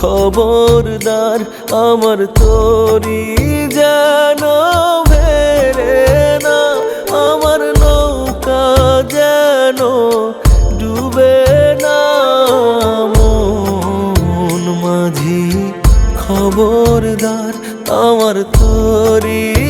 খবরদার আমার তোরি যেন খবরদার আমার তোরি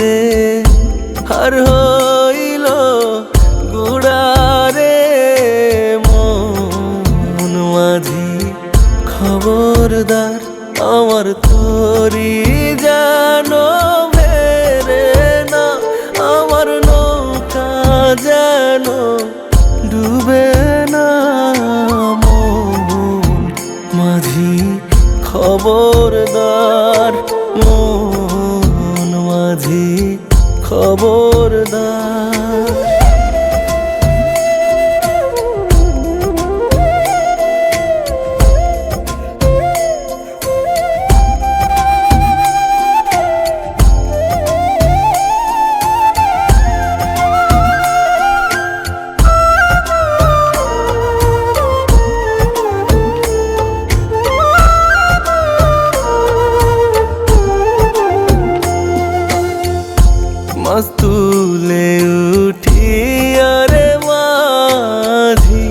রে হার হইল গুড়ারে মন মাঝি খবরদার আমার তোরি জানো না, আমার নৌকা যেন ডুবে না, মন মাঝি খবরদার মাঝি খবরদার। মাস্তুলে উঠি আরে মাঝি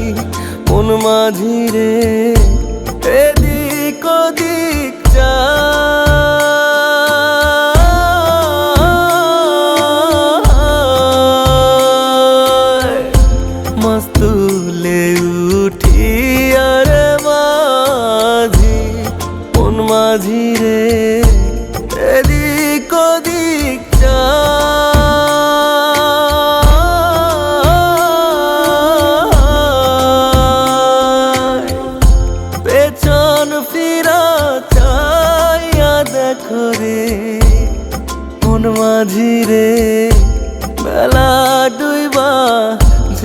মন মাঝি রে। এদিক ওদিক মাস্তুলে উঠি আরে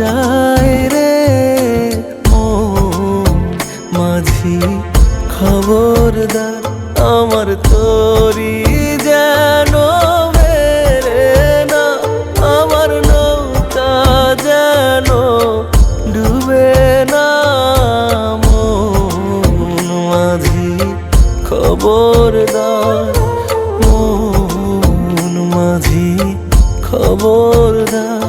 যায় রে মন মাঝি খবরদার, আমার না, আমার নৌকা যেন ডুবে না। মাঝি খবরদার, মন মাঝি খবরদার।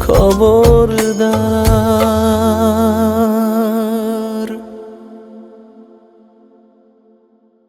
খবরদার